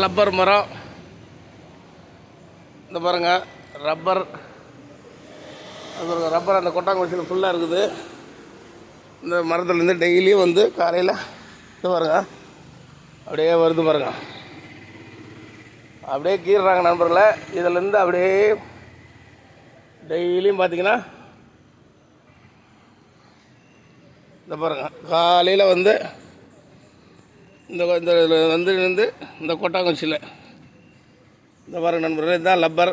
Rubber மரம். இந்த பாருங்க ரப்பர். அது பாருங்க ரப்பர் அந்த கொட்டாங்குச்சியில் ஃபுல்லாக இருக்குது. இந்த மரத்துலேருந்து டெய்லியும் வந்து காலையில் இது பாருங்க அப்படியே வருது பாருங்க. அப்படியே கீறுறாங்க நண்பர்களை இதுலேருந்து அப்படியே டெய்லியும் பார்த்தீங்கன்னா இந்த பாருங்க காலையில் வந்து இந்த இந்த வந்து இருந்து இந்த கொட்டாங்குச்சியில் இந்த பாருங்க நண்பர்களே இதுதான் லப்பர்.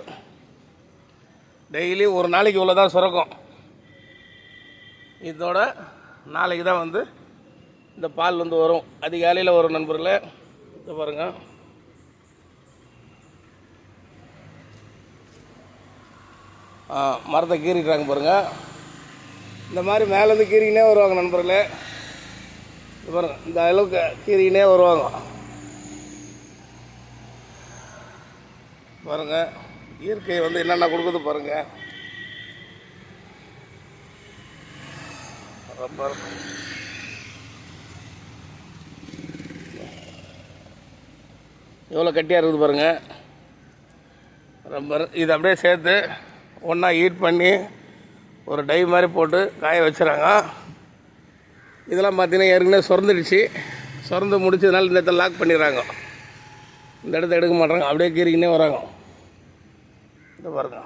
டெய்லி ஒரு நாளைக்கு இவ்வளோ தான் சுரக்கும். இதோட நாளைக்கு தான் வந்து இந்த பால் வந்து வரும். அதிகாலையில் வரும் நண்பர்களே. இந்த பாருங்க. மரத்தை கீறிக்கிறாங்க பாருங்கள் இந்த மாதிரி மேலேருந்து கீறிக்கினே வருவாங்க நண்பர்களே. பாருங்கள் பாருங்க இந்த அளவுக்கு கீறினே வருவாங்க. பாருங்க இயற்கை வந்து என்னென்ன கொடுக்குது பாருங்க. ரப்பர் எவ்வளோ கட்டியாக இருக்குது பாருங்க. ரப்பர் இது அப்படியே சேர்த்து ஒன்றா ஹீட் பண்ணி ஒரு டை மாதிரி போட்டு காய வச்சுறாங்க. இதெல்லாம் பார்த்தீங்கன்னா ஏற்கனவே சுரந்துடுச்சு. சுரந்து முடிச்சதுனால இந்த இடத்த லாக் பண்ணிடுறாங்க. இந்த இடத்த எடுக்க மாட்டாங்க அப்படியே கீறிக்கினே வராங்க. இந்த பாருங்க.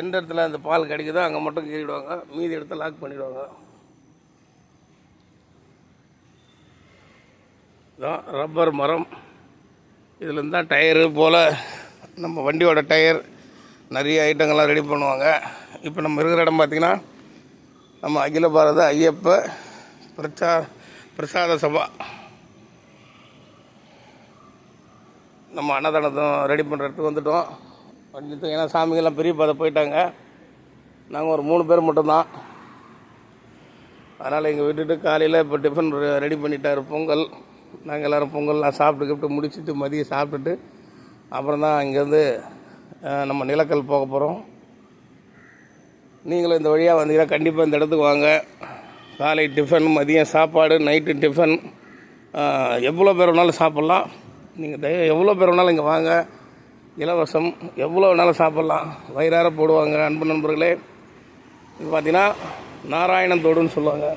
எந்த இடத்துல அந்த பால் கிடைக்குதோ அங்கே மட்டும் கீறிடுவாங்க. மீதி இடத்த லாக் பண்ணிடுவாங்க. இதான் ரப்பர் மரம். இதில் தான் டயரு போல் நம்ம வண்டியோட டயர் நிறைய ஐட்டங்கள்லாம் ரெடி பண்ணுவாங்க. இப்போ நம்ம இருக்கிற இடம் பார்த்திங்கன்னா நம்ம அகில பாரத ஐயப்ப பிரச்சா பிரசாத சபா. நம்ம அன்னதானத்தை ரெடி பண்ணுறதுக்கு வந்துட்டோம். வந்துட்டோம் ஏன்னா சாமிங்கெல்லாம் பெரிய பாதை போயிட்டாங்க. நாங்கள் ஒரு மூணு பேர் மட்டும்தான். அதனால் இங்கே விட்டுட்டு காலையில் இப்போ டிஃபன் ரெடி பண்ணிட்டார் பொங்கல். நாங்கள் எல்லோரும் பொங்கல்லாம் சாப்பிட்டு கிப்ட்டு முடிச்சுட்டு மதியம் சாப்பிட்டுட்டு அப்புறம் தான் இங்கேருந்து நம்ம நிலக்கல் போக போகிறோம் நீங்களும் இந்த வழியாக வந்தீங்கன்னா கண்டிப்பாக இந்த இடத்துக்கு வாங்க. காலை டிஃபன் மதியம் சாப்பாடு நைட்டு டிஃபன் எவ்வளோ பேர் வேணாலும் சாப்பிட்லாம். நீங்கள் தய எவ்வளோ பேர் வேணாலும் இங்கே வாங்க. இலவசம் எவ்வளோ வேணாலும் சாப்பிட்லாம். வயிறார போடுவாங்க. அன்பு நண்பர்களே இது பார்த்தீங்கன்னா நாராயணன் தோடுன்னு சொல்லுவாங்க.